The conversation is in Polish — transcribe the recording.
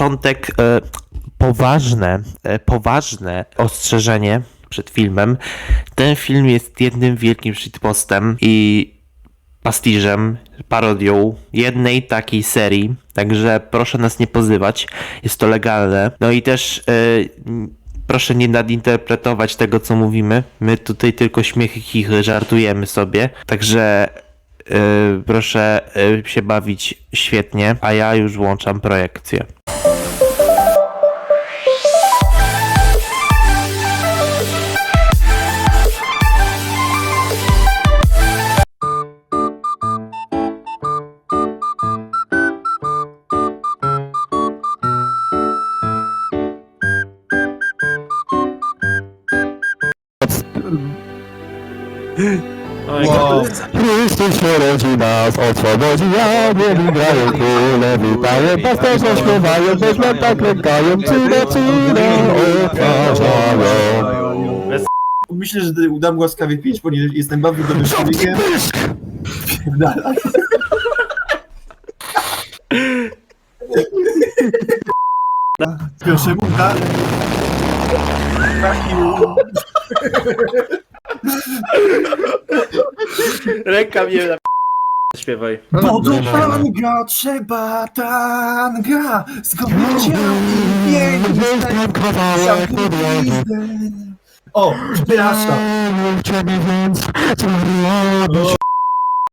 początek e, poważne, e, poważne ostrzeżenie przed filmem. Ten film jest jednym wielkim shitpostem i pastiżem, parodią jednej takiej serii, także proszę nas nie pozywać, jest to legalne. No i też e, proszę nie nadinterpretować tego, co mówimy. My tutaj tylko śmiechy, chichy, żartujemy sobie, także e, proszę e, się bawić świetnie, a ja już włączam projekcję. Wow. Chrystus się rodzi nas, oswobodzi diabły, grają króle, witają, pasterze śpiewają, bezmęta klękają, cyna, cyna, odtwarzają. Myślę, że udam łaskawie pięć, ponieważ jestem bardzo dobrym człowiekiem. Pierdalaj. Proszę mu dalej. Trafił. Ręka mnie na śpiewaj. Bo do tanga trzeba tanga. Zgubić ją i pięknie. O, przepraszam. ciebie więc, co robisz?